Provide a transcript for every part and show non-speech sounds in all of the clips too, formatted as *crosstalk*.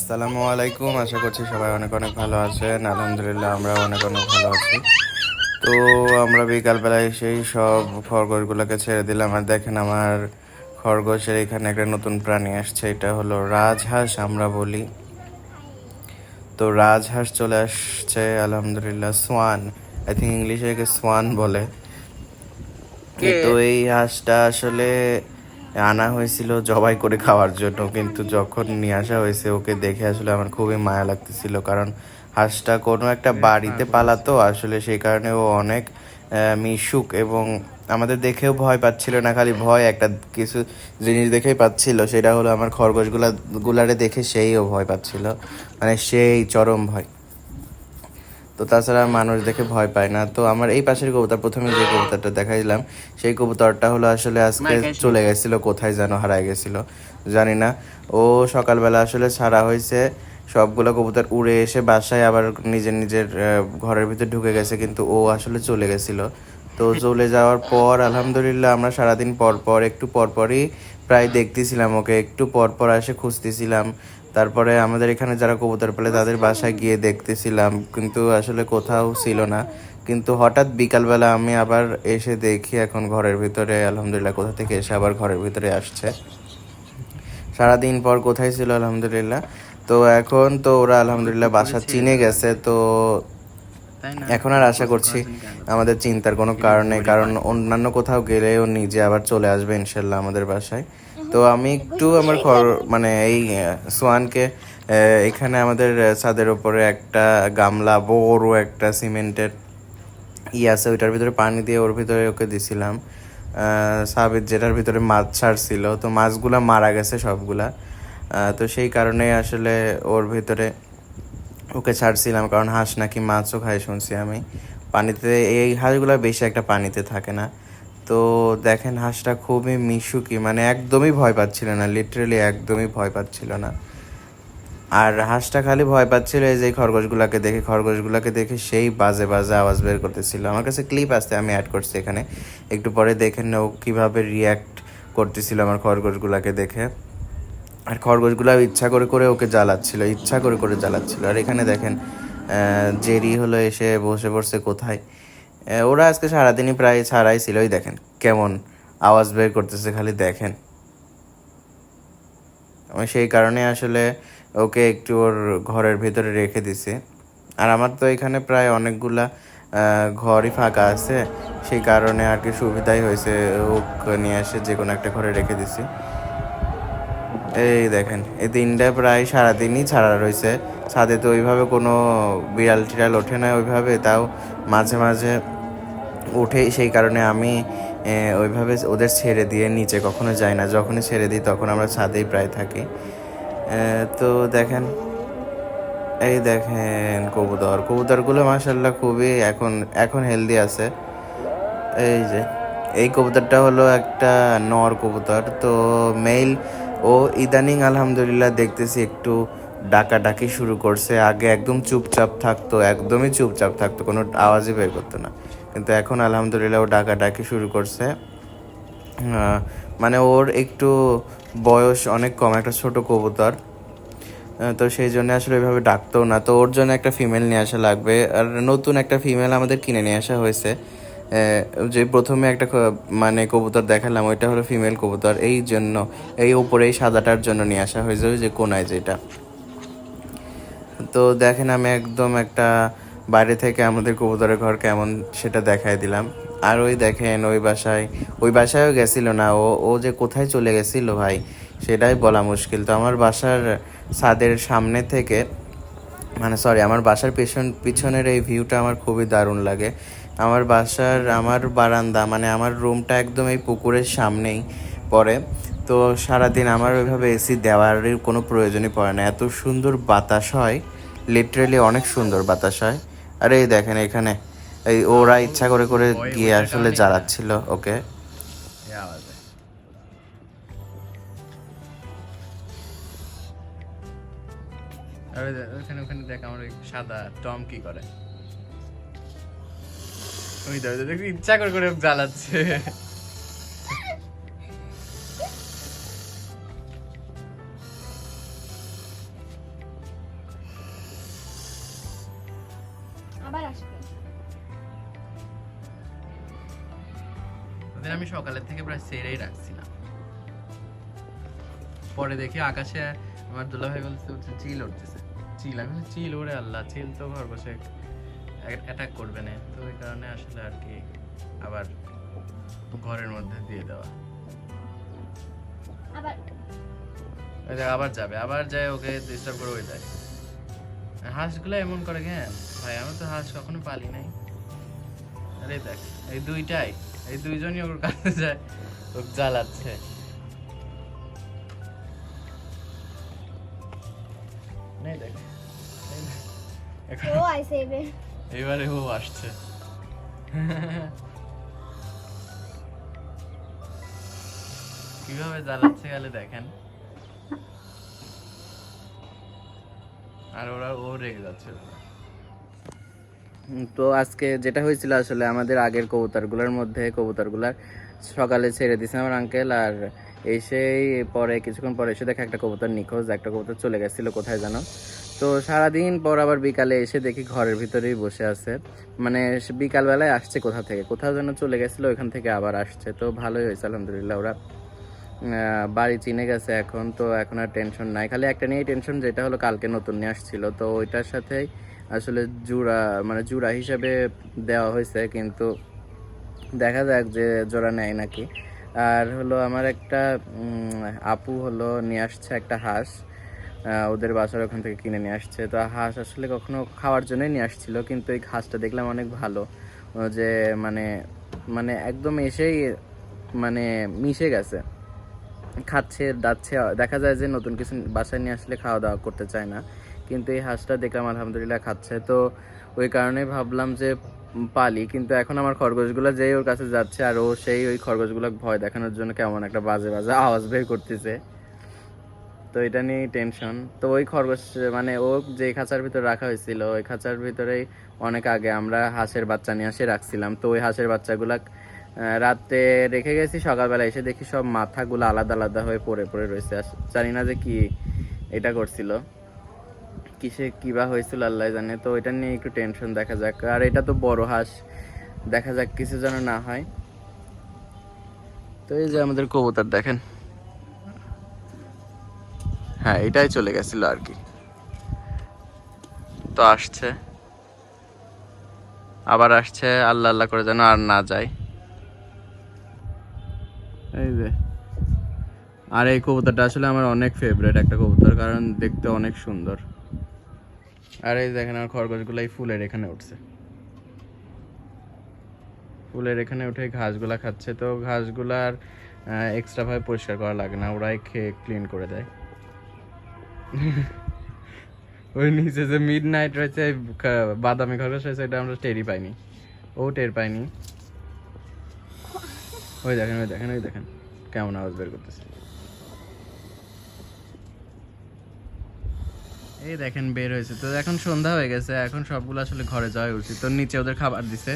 আসসালামু আলাইকুম। আশা করছি সবাই অনেক অনেক ভালো আছেন। আলহামদুলিল্লাহ আমরা অনেক অনেক ভালো আছি। তো আমরা বিকালবেলায় সেই সব খরগোশগুলোকে ছেড়ে দিলাম। আর দেখেন আমার খরগোশের এখানে একটা নতুন প্রাণী আসছে। এটা হলো রাজহাঁস আমরা বলি। তো রাজহাঁস চলে আসছে আলহামদুলিল্লাহ সোয়ান। আই থিঙ্ক ইংলিশে একে সোয়ান বলে। তো এই হাঁসটা আসলে আনা হয়েছিল জবাই করে খাওয়ার জন্য কিন্তু যখন নিয়ে আসা হয়েছে ওকে দেখে আসলে আমার খুবই মায়া লাগতেছিল। কারণ হাঁসটা কোনো একটা বাড়িতে পালাতো আসলে সেই কারণে ও অনেক মিশুক এবং আমাদের দেখেও ভয় পাচ্ছিল না খালি ভয় একটা কিছু জিনিস দেখেই পাচ্ছিল। সেটা হলো আমার খরগোশগুলা গুলারে দেখে সেইও ভয় পাচ্ছিল। মানে সেই চরম ভয়। তো তাছাড়া মানুষ দেখে ভয় পায় না। তো আমার এই পাশের কবুতর প্রথমে যে কবুতরটা দেখাইলাম সেই কবুতরটা হলো আসলে আজকে চলে গেছিল কোথায় যেন হারায় গেছিল জানি না। ও সকালবেলা আসলে ছাড়া হয়েছে সবগুলো কবুতর উড়ে এসে বাসায় আবার নিজের নিজের ঘরের ভিতর ঢুকে গেছে কিন্তু ও আসলে চলে গেছিল। তো চলে যাওয়ার পর আলহামদুলিল্লাহ আমরা সারাদিন পর পর একটু পর পরই প্রায় দেখতেছিলাম ওকে একটু পর পর এসে খুঁজতেছিলাম। তারপরে আমাদের এখানে যারা কবুতর পেলে তাদের বাসায় গিয়ে দেখতেছিলাম কিন্তু আসলে কোথাও ছিল না। কিন্তু হঠাৎ বিকালবেলা আমি আবার এসে দেখি এখন ঘরের ভিতরে আলহামদুলিল্লাহ কোথা থেকে এসে আবার ঘরের ভিতরে আসছে। সারাদিন পর কোথায় ছিল আলহামদুলিল্লাহ? তো এখন তো ওরা আলহামদুলিল্লাহ বাসা চিনে গেছে। তো এখন আর আশা করছি আমাদের চিন্তার কোনো কারণ কারণ অন্যান্য কোথাও গেলে ও নিজে আবার চলে আসবে ইনশাল্লাহ আমাদের বাসায়। তো আমি একটু আমার ঘর মানে এই সোয়ানকে এখানে আমাদের ছাদের ওপরে একটা গামলা, বড় একটা সিমেন্টের ই আছে, ওইটার ভিতরে পানি দিয়ে ওর ভিতরে ওকে দিছিলাম। সাবিত যেটার ভিতরে মাছ ছাড়ছিল, তো মাছগুলা মারা গেছে সবগুলা। তো সেই কারণে আসলে ওর ভিতরে ওকে ছাড়ছিলাম, কারণ হাঁস নাকি মাছও খায়, শুনছি আমি। পানিতে, এই হাঁসগুলো বেশি একটা পানিতে থাকে না। তো দেখেন হাঁসটা খুবই মিশুকি মানে একদমই ভয় পাচ্ছিল না লিটারেলি একদমই ভয় পাচ্ছিল না। আর হাঁসটা খালি ভয় পাচ্ছিল এই যে খরগোশগুলাকে দেখে খরগোশগুলাকে দেখে সেই বাজে বাজে আওয়াজ বের করতেছিল। আমার কাছে ক্লিপ আসতে আমি অ্যাড করছি এখানে। একটু পরে দেখেন ও কীভাবে রিয়্যাক্ট করতেছিল আমার খরগোশগুলাকে দেখে। আর খরগোশগুলো ইচ্ছা করে করে ওকে জ্বালাচ্ছিল, ইচ্ছা করে করে জ্বালাচ্ছিল। আর এখানে দেখেন জেরি হলো এসে বসে পড়ছে কোথায়? ওরা আজকে সারাদিনই প্রায় ছাড়াই ছিল ওই দেখেন কেমন আওয়াজ বের করতেছে, খালি দেখেন। আমি সেই কারণে আসলে ওকে একটু ওর ঘরের ভিতরে রেখে দিছি। আর আমার তো এখানে প্রায় অনেকগুলা ঘরই ফাঁকা আছে, সেই কারণে আর কি সুবিধাই হয়েছে ওকে নিয়ে এসে যে কোনো একটা ঘরে রেখে দিছি। এই দেখেন, এই দিনটা প্রায় সারাদিনই ছাড়া রয়েছে ছাদে তো ওইভাবে কোনো বিড়াল টিড়াল ওঠে না ওইভাবে, তাও মাঝে মাঝে উঠে সেই কারণে আমি ওইভাবে ওদের ছেড়ে দিয়ে নিচে কখনো যাই না। যখনই ছেড়ে দিই তখন আমরা ছাদেই প্রায় থাকি। তো দেখেন, এই দেখেন কবুতর। কবুতরগুলো মাসাল্লাহ খুবই এখন এখন হেলদি আছে। এই যে, এই কবুতরটা হলো একটা নর কবুতর। তো মেইল ও ইদানিং আলহামদুলিল্লাহ দেখতেছি একটু ডাকাডাকি শুরু করছে। আগে একদম চুপচাপ থাকতো, একদমই চুপচাপ থাকতো, কোনো আওয়াজই বের করতো না। কিন্তু এখন আলহামদুলিল্লাহ ও ডাকাডাকি শুরু করছে। মানে ওর একটু বয়স অনেক কম, একটা ছোট কবুতর। তো সেই জন্য আসলে ওইভাবে ডাকতেও না। তো ওর জন্য একটা ফিমেল নিয়ে আসা লাগবে। আর নতুন একটা ফিমেল আমাদের কিনে নিয়ে আসা হয়েছে। যে প্রথমে একটা মানে কবুতর দেখালাম, ওইটা হলো ফিমেল কবুতর। এই জন্য, এই উপরে এই সাদাটার জন্য নিয়ে আসা হয়েছে যে কোনায় যেটা। তো দেখেন আমি একদম একটা বাইরে থেকে আমাদের কবুতরের ঘর কেমন সেটা দেখাই দিলাম। আর ওই দেখেন ওই বাসায়, ওই বাসায়ও গেছিল না, ও ও যে কোথায় চলে গেছিল ভাই, সেটাই বলা মুশকিল। তো আমার বাসার ছাদের সামনে থেকে মানে সরি আমার বাসার পেছন, পিছনের এই ভিউটা আমার খুবই দারুণ লাগে। আমার বাসার, আমার বারান্দা মানে আমার রুমটা একদম এই পুকুরের সামনেই পড়ে। তো সারাদিন আমার ওইভাবে এসি দেওয়ার কোনো প্রয়োজনই পড়ে না। এত সুন্দর বাতাস হয় লিটারেলি অনেক সুন্দর বাতাস হয়। আর এই দেখেন এখানে এই ওরা ইচ্ছা করে করে গিয়ে আসলে জ্বালাচ্ছিল ওকে। ওখানে ওখানে দেখ আমার সাদা টম কি করে। ওই দেখ ইচ্ছা করে করে জ্বালাচ্ছে। সেরেই রাখছিলাম পরে দেখি আকাশে আমার দুলাভাই বলছে হচ্ছে চিল উঠতেছে। চিল আমি চিল ওরে আল্লাহ চিল তো খরগোশে অ্যাটাক করবে না। তো ওই কারণে আসলে আর কি আবার ঘরের মধ্যে দিয়ে দেওয়া। আবার? আবার যাবে আবার যায় ওকে ডিস্টার্ব করে ওই যায়। হাঁসগুলো এমন করে হ্যাঁ ভাই আমি তো হাঁস কখনো পালি নাই। আরে দেখ এই দুইটাই এই দুইজনই ওর কাছে যায়। ওকে জ্বালাচ্ছে। এবারে। ও আসছে। কীভাবে জ্বালাচ্ছে গেলে দেখেন। আর ওরা ও রেগে যাচ্ছে। তো আজকে যেটা হয়েছিল আসলে আমাদের আগের কবুতরগুলোর মধ্যে কবুতরগুলার সকালে ছেড়ে দিয়েছে আমার আঙ্কেল আর এসেই পরে কিছুক্ষণ পরে এসে দেখে একটা কবুতর নিখোঁজ, একটা কবুতর চলে গেছিল, কোথায় জানো তো সারাদিন পর আবার বিকালে এসে দেখি ঘরের ভিতরেই বসে আছে। মানে বিকালবেলায় আসছে কোথা থেকে? কোথাও যেন চলে গেছিল, ওইখান থেকে আবার আসছে। তো ভালোই হয়েছে, আলহামদুলিল্লাহ। ওরা বাড়ি চিনে গেছে এখন, তো এখন আর টেনশন নাই। খালি একটা নিয়েই টেনশন যেটা হলো কালকে নতুন নিয়ে আসছিল। তো ওইটার সাথেই আসলে জোড়া মানে জোড়া হিসাবে দেওয়া হয়েছে, কিন্তু দেখা যাক যে জোড়া নেয় নাকি। আর হলো আমার একটা আপু হলো নিয়ে আসছে একটা হাঁস ওদের বাসার ওখান থেকে কিনে নিয়ে আসছে। তো হাঁস আসলে কখনো খাওয়ার জন্যই নিয়ে আসছিল, কিন্তু এই হাঁসটা দেখলাম অনেক ভালো। যে মানে মানে একদম এসেই মানে মিশে গেছে। খাচ্ছে, দাচ্ছে, দেখা যায় যে নতুন কিছু বাসায় নিয়ে আসলে খাওয়া দাওয়া করতে চায় না। কিন্তু এই হাঁসটা দেখলাম আলহামদুলিল্লাহ খাচ্ছে। তো ওই কারণে ভাবলাম যে পালি, কিন্তু এখন আমার খরগোশগুলো যেই ওর কাছে যাচ্ছে আর ও সেই ওই খরগোশগুলো ভয় দেখানোর জন্য কেমন একটা বাজে বাজে আওয়াজ বের করতেছে। তো এটা নিয়েই টেনশন তো ওই খরগোশ মানে ও যে খাঁচার ভিতরে রাখা হয়েছিল, ওই খাঁচার ভিতরেই অনেক আগে আমরা হাঁসের বাচ্চা নিয়ে এসে রাখছিলাম। তো ওই হাঁসের বাচ্চাগুলা রাতে রেখে গেছি, সকালবেলা এসে দেখি সব মাথাগুলো আলাদা আলাদা হয়ে পড়ে পড়ে রয়েছে। জানি না যে কি এটা করছিল। কিসে কিবা হয়েছিল আল্লাহ জানে। তো এটা নিয়ে একটু টেনশন দেখা যাক। আর এটা তো বড় হাঁস। দেখা যাক কিছু যেন না হয়। তো এই যে আমাদের কবুতর দেখেন। হ্যাঁ এটাই চলে গেছিল আর কি। তো আসছে। আবার আসছে। আল্লাহ আল্লাহ করে যেন আর না যায়। এই যে। আর এই কবুতরটা আসলে আমার অনেক ফেভারিট একটা কবুতর, কারণ দেখতে অনেক সুন্দর। আর এই দেখেন আমার খরগোশগুলো এই ফুলের এখানে উঠছে। ফুলের এখানে উঠে ঘাসগুলা খাচ্ছে। তো ঘাসগুলার এক্সট্রা ভাবে পরিষ্কার করা লাগে না, ওরাই খেয়ে ক্লিন করে দেয়। ওই নিচে যে মিড নাইট রয়েছে বাদামি খরগোশ রয়েছে এটা আমরা টেরই পাইনি। ও টের পাইনি ওই দেখেন ওই দেখেন ওই দেখেন। কেমন আওয়াজ বের করতেছে। এই দেখেন, বের হয়েছে। তো এখন সন্ধ্যা হয়ে গেছে, এখন সবগুলো আসলে ঘরে যাওয়া উচিত। তো নিচে ওদের খাবার দিছে।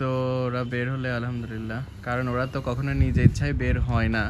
তো ওরা বের হলে আলহামদুলিল্লাহ। কারণ ওরা তো কখনো নিজে ইচ্ছায় বের হয় না।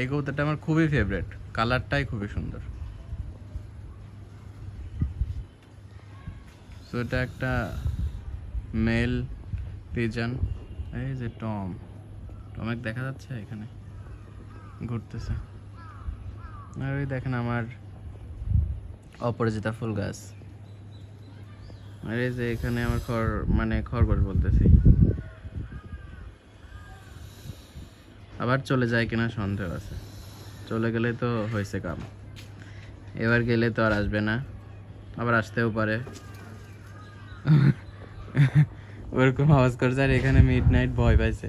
এই কবুতরটা আমার খুবই ফেভারিট কালারটাই খুবই সুন্দর। তো এটা একটা মেল পিজন এই যে টম। টমেক দেখা যাচ্ছে এখানে। ঘুরতেছে। আর ওই দেখেন আমার অপরাজিতা ফুল গাছ। আর এই যে এখানে আমার খড় মানে খরগোশ বলতেছি। আবার চলে যায় কিনা সন্দেহ আছে। চলে গেলে তো হয়েছে কাম। এবার গেলে তো আর আসবে না। আবার আসতেও পারে। ওরকম আওয়াজ করছে আর এখানে মিড নাইট ভয় পাইছে।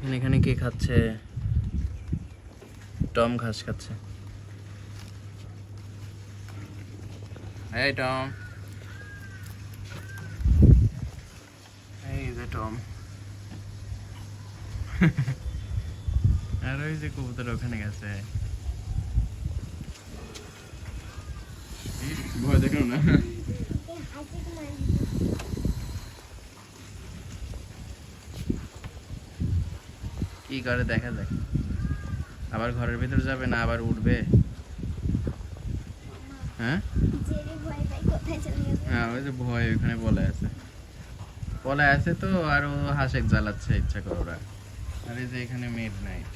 দেখেন এখানে কি খাচ্ছে? টম ঘাস খাচ্ছে। এই টম। এই যে টম। আর ওই যে কবুতর ওখানে গেছে। ভয় দেখো না। কি করে, দেখা যাক। আবার ঘরের ভিতর যাবে না আবার উঠবে? হ্যাঁ? হ্যাঁ ভয় ওখানে বলে আছে। বলে আছে তো, আর ও হাসেক জ্বালাচ্ছে, ইচ্ছা করে ওরা। আর এই যে এখানে মিড নাইট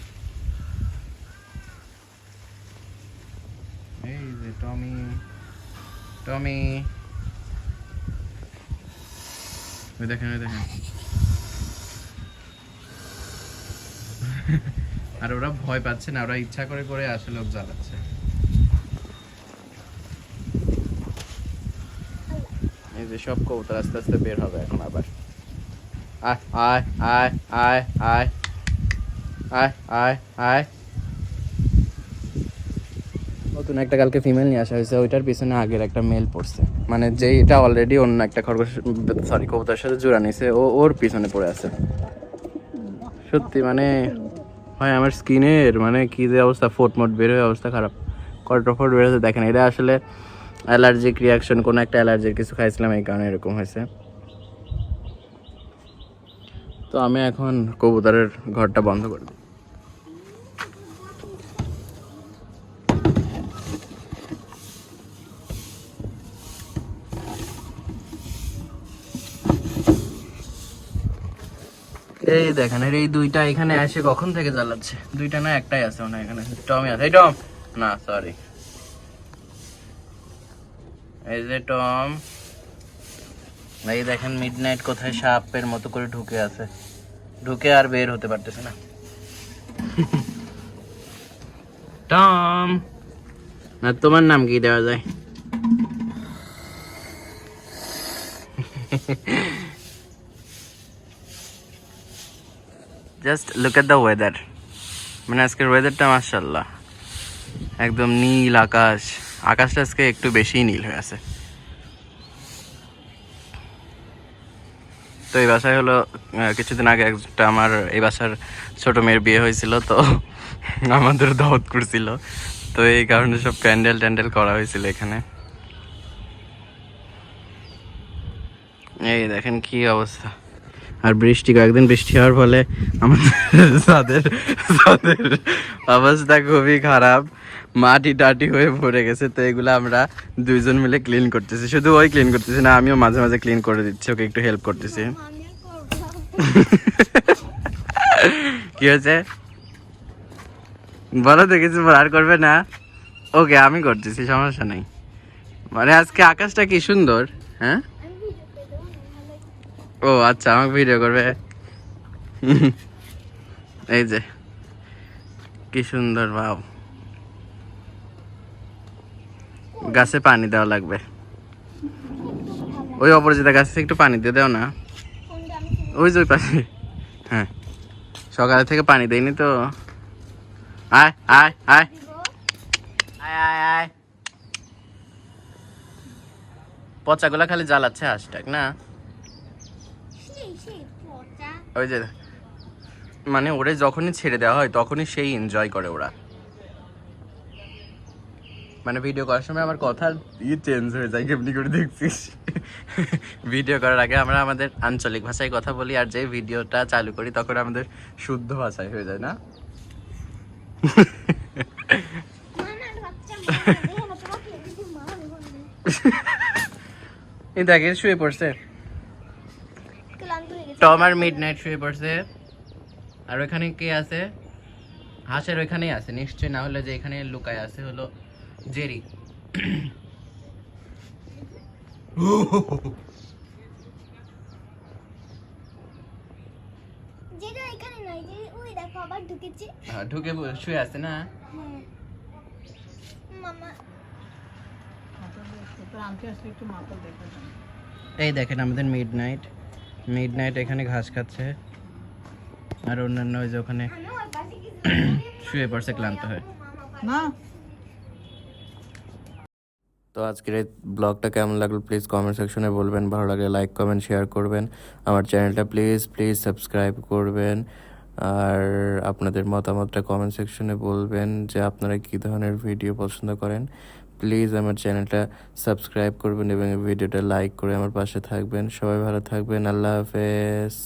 এই যে টমি টমি। ওই দেখেন ওই দেখেন। আর ওরা ভয় পাচ্ছে না, ওরা ইচ্ছা করে করে আসলে জ্বালাচ্ছে। এই যে সব কবুতর আস্তে আস্তে বের হবে এখন আবার। আয় আয় আয় আয় আয় আয় আয় নতুন একটা কালকে ফিমেল নিয়ে আসা হয়েছে, ওইটার পিছনে আগের একটা মেল পড়ছে। মানে যে এটা অলরেডি অন্য একটা খরগোশ সরি কবুতরের সাথে জোড়া নিছে ও ওর পিছনে পড়ে আছে। সত্যি মানে হয় আমার স্কিনের মানে কী যে অবস্থা, ফোট মোট বের হয়ে অবস্থা খারাপ। কটফট বের হয়েছে, দেখেন, এটা আসলে অ্যালার্জিক রিয়াকশন কোনো একটা অ্যালার্জির কিছু খাইছিলাম, এই কারণে এরকম হয়েছে। তো আমি এখন কবুতরের ঘরটা বন্ধ করে দিই। এই দেখেন এর এই দুইটা এখানে এসে কখন থেকে জ্বালাচ্ছে? দুইটা না একটাই আছে হয় এখানে। টমি আছে। এই টম! না সরি এই যে টম। এই দেখেন মিডনাইট কোথায় সাপের মতো করে ঢুকে আছে। ঢুকে আর বের হতে পারতেছে না। *laughs* টম! না তোমার নাম কি দেওয়া যায়? *laughs* Just look at the weather মানে আজকের ওয়েদারটা মার্শাল্লাহ একদম নীল আকাশ। আকাশটা আজকে একটু বেশিই নীল হয়ে আছে। তো এই বাসায় হলো কিছুদিন আগে একটা আমার এই বাসার ছোট মেয়ের বিয়ে হয়েছিল, তো *laughs* আমাদের দাওয়াত করছিল। তো এই কারণে সব প্যান্ডেল ট্যান্ডেল করা হয়েছিল এখানে। এই দেখেন কি অবস্থা। আর বৃষ্টি কয়েকদিন বৃষ্টি হওয়ার ফলে আমাদের *laughs* তাদের তাদের অবস্থা খুবই খারাপ। মাটি টাটি হয়ে ভরে গেছে তো এগুলো আমরা দুইজন মিলে ক্লিন করতেছি। শুধু ওই ক্লিন করতেছি না আমিও মাঝে মাঝে ক্লিন করে দিচ্ছি ওকে একটু হেল্প করতেছি। *laughs* কি হয়েছে? বলো তো কিছু আর করবে না? ওকে আমি করতেছি সমস্যা নেই। মানে আজকে আকাশটা কি সুন্দর হ্যাঁ আমি ভিডিও করে দেবো না ভালো ও আচ্ছা আমাকে ভিডিও করবে। এই যে, কি সুন্দর ভাব গাছে পানি দেওয়া লাগবে। ওই অপরাজিতা, গাছে একটু পানি দিয়ে দাও না। ওই যে ওই পাশে। হ্যাঁ সকালে থেকে পানি দেয়নি তো। আয় আয় আয়। আয় আয় আয়। পচাগুলা খালি জ্বালাচ্ছে হাঁসটাক না? ওই যে মানে ওরে যখনই ছেড়ে দেওয়া হয়, তখনই সেই এনজয় করে ওরা। মানে ভিডিও করার সময় আমার কথা ইয়ে চেঞ্জ হয়ে যায় কেমনি করে দেখছিস। ভিডিও করার আগে আমরা আমাদের আঞ্চলিক ভাষায় কথা বলি, আর যে ভিডিওটা চালু করি, তখন আমাদের শুদ্ধ ভাষায় হয়ে যায়, না? এই দেখে শুয়ে পড়ছে। টম আর মিড নাইট শুয়ে পড়ছে। আর ওখানে কে আছে? হাঁসের ওইখানেই আছে নিশ্চয়ই না হলে যে এখানে লুকায় আছে হলো জেরি। যেটা এখানে নয় যে ওই দেখো আবার ঢুকেছে। হ্যাঁ, ঢুকে শুয়ে আছে না? হ্যাঁ। এই দেখেন আমাদের মিড নাইট মিড নাইট এখানে ঘাস খাচ্ছে। আর অন্যান্য ওই যে ওখানে শুয়ে পড়ছে ক্লান্ত হয়ে। না তো আজকের এই ব্লগটা কেমন লাগল প্লিজ কমেন্ট সেকশনে বলবেন। ভালো লাগলে লাইক কমেন্ট শেয়ার করবেন। আমার চ্যানেলটা প্লিজ প্লিজ সাবস্ক্রাইব করবেন। আর আপনাদের মতামতটা কমেন্ট সেকশনে বলবেন যে আপনারা কী ধরনের ভিডিও পছন্দ করেন। প্লিজ আমার চ্যানেলটা সাবস্ক্রাইব করবেন এবং ভিডিওটা লাইক করে আমার পাশে থাকবেন। সবাই ভালো থাকবেন। আল্লাহ হাফেজ।